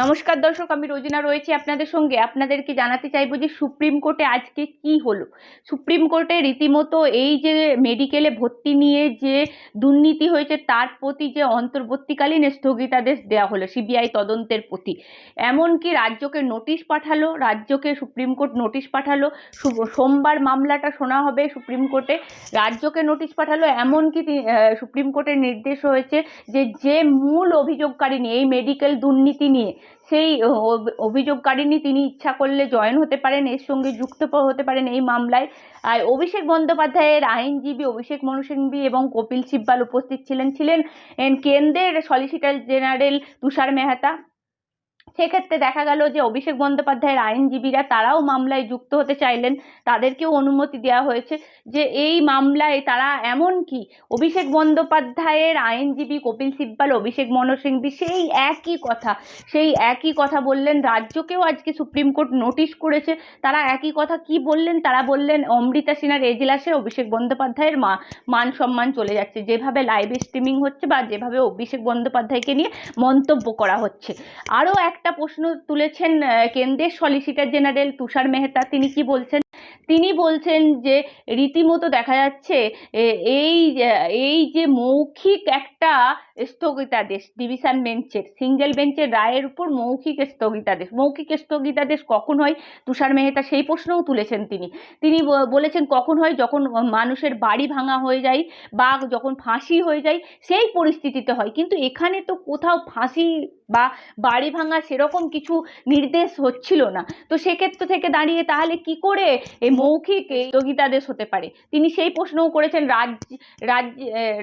নমস্কার দর্শক, আমি রোজিনা রয়েছি আপনাদের সঙ্গে। আপনাদেরকে জানাতে চাইব যে সুপ্রিম কোর্টে আজকে কি হলো? সুপ্রিম কোর্টে রীতিমতো এই যে মেডিকেলে ভর্তি নিয়ে যে দুর্নীতি হয়েছে, তার প্রতি যে অন্তর্বর্তীকালীন স্থগিতাদেশ দেওয়া হলো, সিবিআই তদন্তের প্রতি। এমনকি রাজ্যকে নোটিশ পাঠালো, রাজ্যকে সুপ্রিম কোর্ট নোটিশ পাঠালো সোমবার মামলাটা শোনা হবে সুপ্রিম কোর্টে। রাজ্যকে নোটিশ পাঠালো, এমনকি সুপ্রিম কোর্টের নির্দেশ হয়েছে যে যে মূল অভিযোগকারী নিয়ে, এই মেডিকেল দুর্নীতি নিয়ে সেই অভ- অভিযোগকারিনী তিনি ইচ্ছা করলে জয়েন হতে পারেন, এর সঙ্গে যুক্ত হতে পারেন এই মামলায়। আর অভিষেক বন্দ্যোপাধ্যায়ের আইনজীবী অভিষেক মনু সিংভি এবং কপিল সিব্বাল উপস্থিত ছিলেন ছিলেন কেন্দ্রের সলিসিটর জেনারেল তুষার মেহতা। সেক্ষেত্রে দেখা গেল যে অভিষেক বন্দ্যোপাধ্যায়ের আইনজীবীরা তারাও মামলায় যুক্ত হতে চাইলেন। তাদেরকেও অনুমতি দেওয়া হয়েছে যে এই মামলায় তারা এমন কি অভিষেক বন্দ্যোপাধ্যায়ের আইনজীবী কপিল সিব্বাল, অভিষেক মনু সিংভি সেই একই কথা, সেই একই কথা বললেন। রাজ্যকেও আজকে সুপ্রিম কোর্ট নোটিশ করেছে। তারা একই কথা কি বললেন? তারা বললেন, অমৃতা সিনহার এজলাসে অভিষেক বন্দ্যোপাধ্যায়ের মা, মান সম্মান চলে যাচ্ছে। যেভাবে লাইভ স্ট্রিমিং হচ্ছে বা যেভাবে অভিষেক বন্দ্যোপাধ্যায়কে নিয়ে মন্তব্য করা হচ্ছে। আরও একটা প্রশ্ন তুলেছেন কেন্দ্রের সলিসিটর জেনারেল তুষার মেহতা। তিনি কি বলছেন? তিনি বলছেন যে, রীতিমতো দেখা যাচ্ছে এই এই যে মৌখিক একটা স্থগিতাদেশ ডিভিশন বেঞ্চের সিঙ্গেল বেঞ্চের রায়ের উপর মৌখিক স্থগিতাদেশ। মৌখিক স্থগিতাদেশ কখন হয়? তুষার মেহতা সেই প্রশ্নও তুলেছেন তিনি। তিনি বলেছেন কখন হয়? যখন মানুষের বাড়ি ভাঙা হয়ে যায় বা যখন ফাঁসি হয়ে যায়, সেই পরিস্থিতিতে হয়। কিন্তু এখানে তো কোথাও ফাঁসি বা বাড়ি ভাঙা সেরকম কিছু নির্দেশ হচ্ছিল না। তো সেক্ষেত্র থেকে দাঁড়িয়ে তাহলে কি করে এই মৌখিক স্থগিতাদেশ হতে পারে? তিনি সেই প্রশ্নও করেছেন, রাজ্য রাজ্য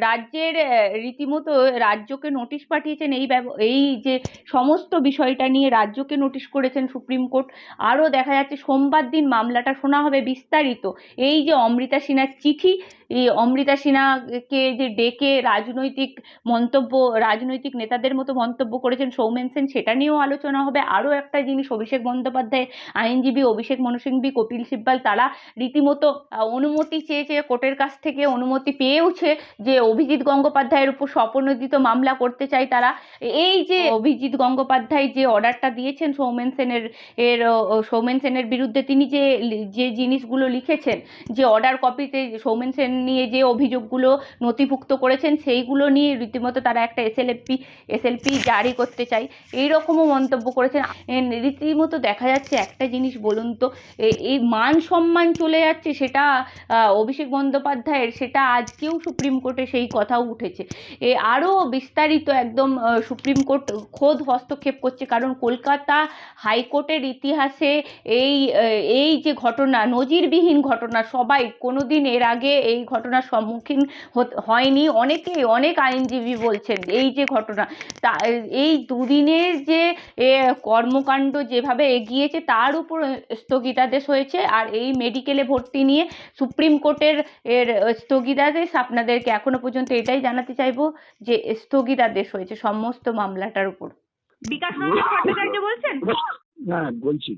রাজ্যের রীতিমতো রাজ্যকে নোটিশ পাঠিয়েছেন, এই এই যে সমস্ত বিষয়টা নিয়ে রাজ্যকে নোটিশ করেছেন সুপ্রিম কোর্ট। আরও দেখা যাচ্ছে, সোমবার দিন মামলাটা শোনা হবে বিস্তারিত। এই যে অমৃতা সিনহার চিঠি, এই অমৃতা সিনহাকে যে ডেকে রাজনৈতিক মন্তব্য, রাজনৈতিক নেতাদের মতো মন্তব্য করেছেন সৌমেন সেন, সেটা নিয়েও আলোচনা হবে। আরও একটা জিনিস, অভিষেক বন্দ্যোপাধ্যায়, আইনজীবী অভিষেক মনু সিংভি কপিল সিব্বাল, তারা রীতিমতো অনুমতি চেয়েছে, কোর্টের কাছ থেকে অনুমতি পেয়েওছে যে অভিজিৎ গঙ্গোপাধ্যায়ের উপর স্বপ্রণোদিত মামলা করতে চাই তারা। এই যে অভিজিৎ গঙ্গোপাধ্যায় যে অর্ডারটা দিয়েছেন সৌমেন সেনের, এর সৌমেন সেনের বিরুদ্ধে, তিনি যে যে জিনিসগুলো লিখেছেন, যে অর্ডার কপিতে সৌমেন সেন নিয়ে যে অভিযোগগুলো নথিভুক্ত করেছেন, সেইগুলো নিয়ে রীতিমতো তারা একটা এসএলএপি, এসএলপি জারি করতে চায় এই রকমও মন্তব্য করেছেন। রীতিমতো দেখা যাচ্ছে একটা জিনিস বলুন তো এই মান সম্মান চলে যাচ্ছে সেটা অভিষেক বন্দ্যোপাধ্যায়ের, সেটা আজকেও সুপ্রিম কোর্টে সেই কথাও উঠেছে। এ আরও বিস্তারিত একদম সুপ্রিম কোর্ট খোদ হস্তক্ষেপ করছে, কারণ কলকাতা হাইকোর্টের ইতিহাসে এই এই যে ঘটনা, নজিরবিহীন ঘটনা, সবাই কোনোদিন এর আগে এই ঘটনার সম্মুখীন হয়নি। অনেকেই, অনেক আইনজীবী বলছেন, এই যে ঘটনা, তা, এই দুদিনের যে এ, কর্মকাণ্ড যেভাবে এগিয়েছে তার উপর স্থগিতাদেশ হয়েছে। আর এই মেডিকেলে ভর্তি নিয়ে সুপ্রিম কোর্টের এর স্থগিতাদেশ আপনাদেরকে এখনও পর্যন্ত এটাই জানাতে চাইব যে স্থগিতাদেশ হয়েছে সমস্ত মামলাটার উপর। বিকাশ রঞ্জন ভট্টাচার্য বলছেন? হ্যাঁ বলছি।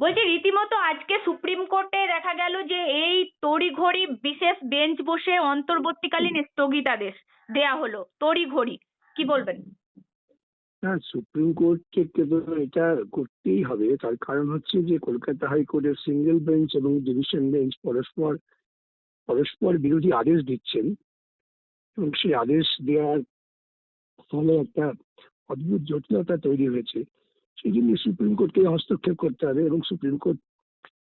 বলছি রীতিমতো আজকে সুপ্রিম কোর্টে দেখা গেল যে এই তড়িঘড়ি বিশেষ বেঞ্চ বসে অন্তর্বর্তীকালীন স্থগিতাদেশ দেয়া হলো। তড়িঘড়ি কি বলবেন? হ্যাঁ সুপ্রিম কোর্টকে তো এটা করতেই হবে। তার কারণ হচ্ছে যে, কলকাতা হাইকোর্টের সিঙ্গেল বেঞ্চ এবং ডিভিশন বেঞ্চ পরস্পর পরস্পর বিরোধী আদেশ দিচ্ছেন। এবং সেই আদেশ দেওয়ার ফলে একটা অদ্ভুত জটিলতা তৈরি হয়েছে। সেই জন্য সুপ্রিম কোর্টকে হস্তক্ষেপ করতে হবে এবং সুপ্রিম কোর্ট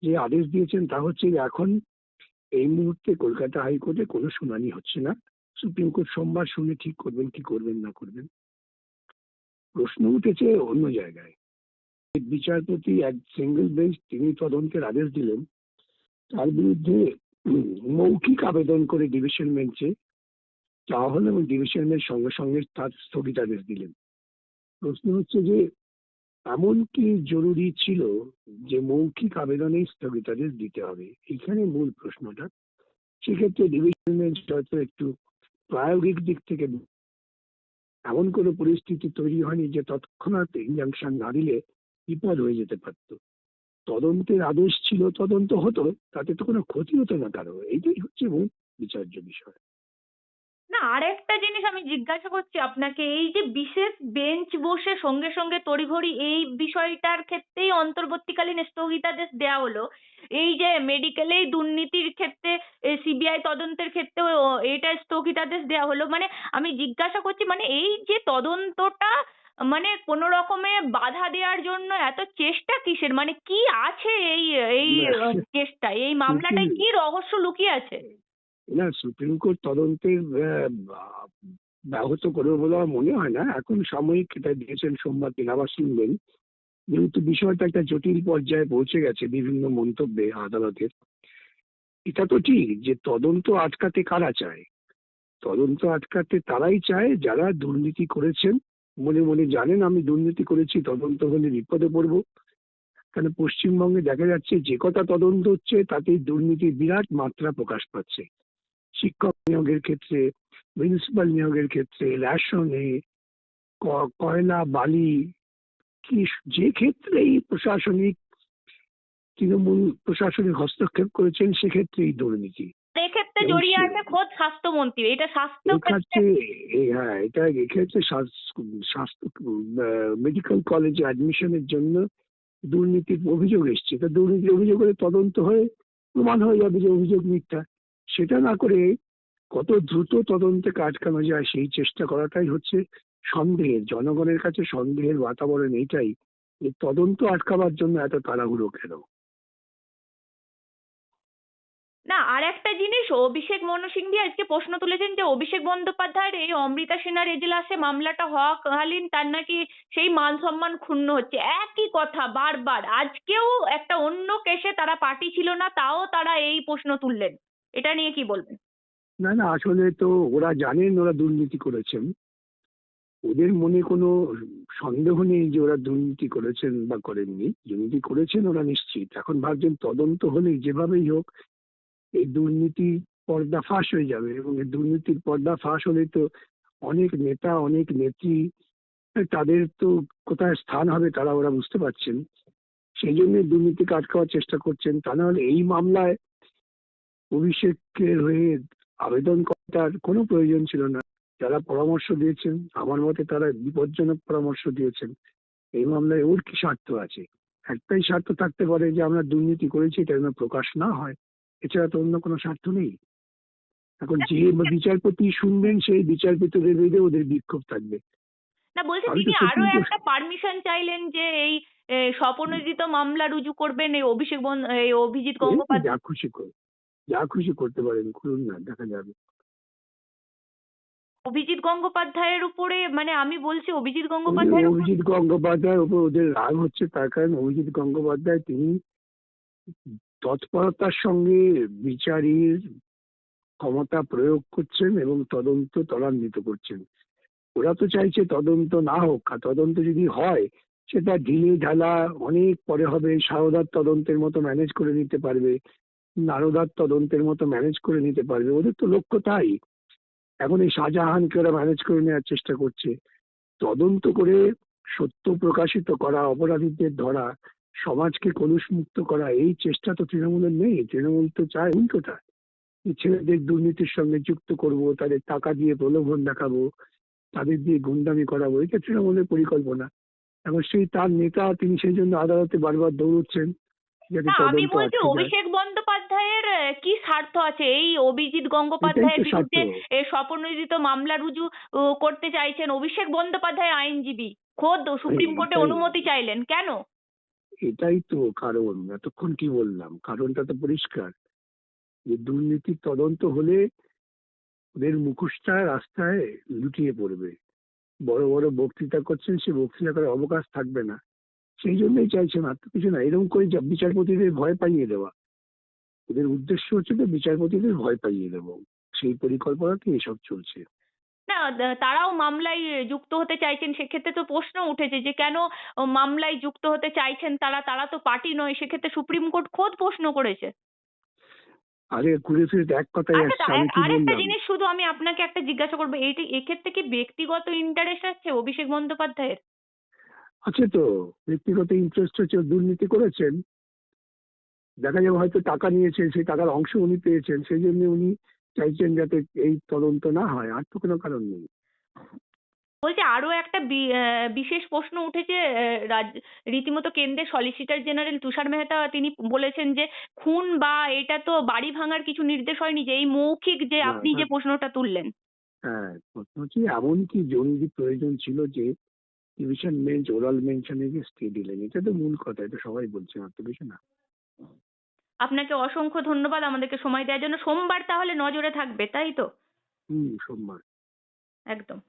যে আদেশ দিয়েছেন তা হচ্ছে এখন এই মুহূর্তে কলকাতা হাইকোর্টে কোনো শুনানি হচ্ছে না। সুপ্রিম কোর্ট সোমবার শুনে ঠিক করবেন, কি করবেন, না করবেন। প্রশ্ন উঠেছে অন্য জায়গায়। বিচারপতি এক সিঙ্গেল বেঞ্চ তিনি তদন্তের আদেশ দিলেন, তার বিরুদ্ধে মৌখিক আবেদন করে ডিভিশন বেঞ্চে চাওয়া হলো এবং ডিভিশন বেঞ্চ সঙ্গে সঙ্গে তার স্থগিতাদেশ দিলেন। প্রশ্ন হচ্ছে যে, এমন কি জরুরি ছিল যে মৌখিক আবেদনে স্থগিতাদেশ দিতে হবে? এখানে মূল প্রশ্নটা। সেক্ষেত্রে ডিভিশন বেঞ্চ হয়তো একটু প্রায়োগিক দিক থেকে এমন কোনো পরিস্থিতি তৈরি হয়নি যে তৎক্ষণাৎ ইনজাংশন না দিলে বিপদ হয়ে যেতে পারত। তদন্তের আদেশ ছিল তদন্ত হতো, তাতে তো কোনো ক্ষতি হতো না কারও। এইটাই হচ্ছে মূল বিচার্য বিষয়। না আরেকটা জিনিস আমি জিজ্ঞাসা করছি আপনাকে এই যে বিশেষ বেঞ্চ বসে সঙ্গে সঙ্গে তড়িঘড়ি এই বিষয়টার ক্ষেত্রেই অন্তর্বর্তীকালীন স্থগিতাদেশ দেওয়া হলো। এই যে মেডিকেলেই দুর্নীতির ক্ষেত্রে সিবিআই তদন্তের ক্ষেত্রেও এটা স্থগিতাদেশ দেওয়া হলো। মানে আমি জিজ্ঞাসা করছি মানে এই যে তদন্তটা মানে কোনো রকমে বাধা দেওয়ার জন্য এত চেষ্টা কিসের? মানে কি আছে এই এই। কেসটায় এই মামলাটায় কি রহস্য লুকিয়ে আছে? না সুপ্রিম কোর্ট তদন্তের ব্যাহত করবে বলে আমার মনে হয় না। এখন সাময়িক এটা দিয়েছেন সোমবার দিন আবার শুনবেন। যেহেতু বিষয়টা একটা জটিল পর্যায়ে পৌঁছে গেছে বিভিন্ন মন্তব্যে আদালতের। এটা তো ঠিক যে তদন্ত আটকাতে কারা চায়? তদন্ত আটকাতে তারাই চায় যারা দুর্নীতি করেছেন। মনে মনে জানেন আমি দুর্নীতি করেছি, তদন্ত হলে বিপদে পড়ব। কারণ পশ্চিমবঙ্গে দেখা যাচ্ছে যে কথা তদন্ত হচ্ছে, তাতেই দুর্নীতির বিরাট মাত্রা প্রকাশ পাচ্ছে। শিক্ষক নিয়োগের ক্ষেত্রে মিউনিসিপাল নিয়োগের ক্ষেত্রে রেশনে কয়লা বালি কি যে ক্ষেত্রেই প্রশাসনিক তৃণমূল প্রশাসনিক হস্তক্ষেপ করেছেন সেক্ষেত্রেই দুর্নীতি। এক্ষেত্রে জড়িয়ে আছে খোদ স্বাস্থ্যমন্ত্রী। এটা স্বাস্থ্য এক্ষেত্রে হ্যাঁ এটা এক্ষেত্রে স্বাস্থ্য স্বাস্থ্য মেডিকেল কলেজে অ্যাডমিশনের জন্য দুর্নীতির অভিযোগ এসছে। তা দুর্নীতির অভিযোগ হলে তদন্ত হয়ে প্রমাণ হয়ে যাবে যে অভিযোগ মিথ্যা। সেটা না করে কত দ্রুত তদন্তে আটকানো যায় সেই চেষ্টা করাটাই হচ্ছে সন্দেহের, জনগণের কাছে সন্দেহের বাতাবরণ এইটাই যে তদন্ত আটকাবার জন্য এত তাড়াহুড়ো কেন? না, আর একটা জিনিস, অভিষেক মনু সিংভি আজকে প্রশ্ন তুলেছেন যে অভিষেক বন্দ্যোপাধ্যায়ের এই অমৃতা সেনার এজলাসে মামলাটা হওয়াকালীন তার নাকি সেই মান সম্মান ক্ষুণ্ণ হচ্ছে। একই কথা বারবার, আজকেও একটা অন্য কেসে তারা পার্টি ছিল না, তাও তারা এই প্রশ্ন তুললেন। এটা নিয়ে কি বলবেন? না না, আসলে তো ওরা জানেন ওরা দুর্নীতি করেছেন। ওদের মনে কোনো সন্দেহ নেই যে ওরা দুর্নীতি করেছেন বা করেননি। দুর্নীতি করেছেন ওরা নিশ্চিত। এখন ভাবছেন তদন্ত হলেই যেভাবেই হোক এই দুর্নীতির পর্দা ফাঁস হয়ে যাবে এবং এই দুর্নীতির পর্দা ফাঁস হলে তো অনেক নেতা, অনেক নেত্রী, তাদের তো কোথায় স্থান হবে তারা ওরা বুঝতে পারছেন। সেই জন্য দুর্নীতিকে আটকাবার চেষ্টা করছেন। তা নাহলে এই মামলায় অভিষেকের হয়ে আবেদন করার কোনো প্রয়োজন ছিল না। যারা পরামর্শ দিয়েছেন আমার মতে তারা বিপজ্জনক পরামর্শ দিয়েছেন। এই মামলায় ওর কি স্বার্থ আছে? একটাই স্বার্থ থাকতে পারে যে আমরা দুর্নীতি করেছি এটা যেন প্রকাশ না হয়। এছাড়া তো অন্য কোনো স্বার্থ নেই। এখন যে বিচারপতি শুনবেন সেই বিচারপতিদের বিরুদ্ধে ওদের বিক্ষোভ থাকবে। না বলছি তিনি আরও একটা পারমিশন চাইলেন যে এই স্বপনোদিত মামলা রুজু করবেন এই অভিষেক এই অভিজিৎ গঙ্গোপাধ্যায় যা খুশি করে যা খুশি করতে পারেন করুন না দেখা যাবে। অভিজিৎ গঙ্গোপাধ্যায়ের উপরে মানে আমি বলছি অভিজিৎ গঙ্গোপাধ্যায়ের উপর- অভিজিৎ গঙ্গোপাধ্যায়ের উপর ওদের রাগ হচ্ছে তার কারণ অভিজিৎ গঙ্গোপাধ্যায় তিনি তৎপরতার সঙ্গে বিচারীর ক্ষমতা প্রয়োগ করছেন এবং তদন্ত ত্বরান্বিত করছেন। ওরা তো চাইছে তদন্ত না হোক আর তদন্ত যদি হয় সেটা ঢিলে ঢালা অনেক পরে হবে সারদার তদন্তের মতো ম্যানেজ করে নিতে পারবে। নারদার তদন্তের মতো ম্যানেজ করে নিতে পারবে। ওদের তো লক্ষ্য তাই। এখন এই শাহজাহানকে ওরা ম্যানেজ করে নেওয়ার চেষ্টা করছে। তদন্ত করে সত্য প্রকাশিত করা অপরাধীদের ধরা সমাজকে কলুষমুক্ত করা এই চেষ্টা তো তৃণমূলের নেই। তৃণমূল তো চায় উল্টোটা ছেলেদের দুর্নীতির সঙ্গে যুক্ত করব তাদের টাকা দিয়ে প্রলোভন দেখাবো তাদের দিয়ে গুন্ডামি করাবো এটা তৃণমূলের পরিকল্পনা। এখন সেই তার নেতা তিনি সেই জন্য আদালতে বারবার দৌড়চ্ছেন। আমি তদন্ত বলছি অভিষেক কি স্বার্থ আছে? এই অভিজিৎ গঙ্গোপাধ্যায়ের। বিরুদ্ধে স্বপনোদিত মামলা রুজু করতে চাইছেন অভিষেক বন্দ্যোপাধ্যায় আইনজীবী। খোদ সুপ্রিম কোর্টে অনুমতি চাইলেন কেন? এটাই তো কারণ এতক্ষণ কি বললাম? কারণটা তো পরিষ্কার। যে দুর্নীতির তদন্ত হলে ওদের মুখোশটা রাস্তায় লুটিয়ে পড়বে। বড় বড় বক্তৃতা করছেন সে বক্তৃতা করার অবকাশ থাকবে না। সেই জন্যই চাইছেন আর তো কিছু না এরকম করে যা- বিচারপতিদের ভয় পাইয়ে দেওয়া। ওদের উদ্দেশ্য হচ্ছে তো বিচারপতিদের ভয় পাইয়ে দেবো। সেই পরিকল্পনাতে এসব চলছে। না তারাও মামলায় যুক্ত হতে চাইছেন সেক্ষেত্রে তো প্রশ্ন উঠেছে যে কেন মামলায় যুক্ত হতে চাইছেন তারা তারা তো পার্টি নয় সেক্ষেত্রে সুপ্রিম কোর্ট খোদ প্রশ্ন করেছে। আরে ঘুরে ফিরে এক কথাই আরেকটা জিনিস শুধু আমি আপনাকে একটা জিজ্ঞাসা করব এইটি এক্ষেত্রে কি ব্যক্তিগত ইন্টারেস্ট আছে অভিষেক বন্দ্যোপাধ্যায়ের? আছে তো ব্যক্তিগত ইন্টারেস্ট হচ্ছে দুর্নীতি করেছেন। দেখা যাবে হয়তো টাকা নিয়েছেন সেই টাকার অংশ উনি পেয়েছেন সেই জন্য উনি চাইছেন যাতে এই তদন্ত না হয় আর তো কোনো কারণ নেই। বলছি আরও একটা বিশেষ প্রশ্ন উঠেছে রীতিমতো কেন্দ্রের সলিসিটর জেনারেল তুষার মেহতা তিনি বলেছেন যে খুন বা এটা তো বাড়ি ভাঙার কিছু নির্দেশ হয়নি যে এই মৌখিক যে আপনি যে প্রশ্নটা তুললেন। হ্যাঁ প্রশ্ন হচ্ছে এমন কি জরুরি প্রয়োজন ছিল যে ডিভিশন বেঞ্চ ওরাল মেনশনে গিয়ে স্টে দিলেন? এটা তো মূল কথা এটা সবাই বলছে আর তো না। আপনাকে অসংখ্য ধন্যবাদ আমাদেরকে সময় দেওয়ার জন্য। সোমবার তাহলে নজরে থাকবে তাই তো? হুম সোমবার। একদম।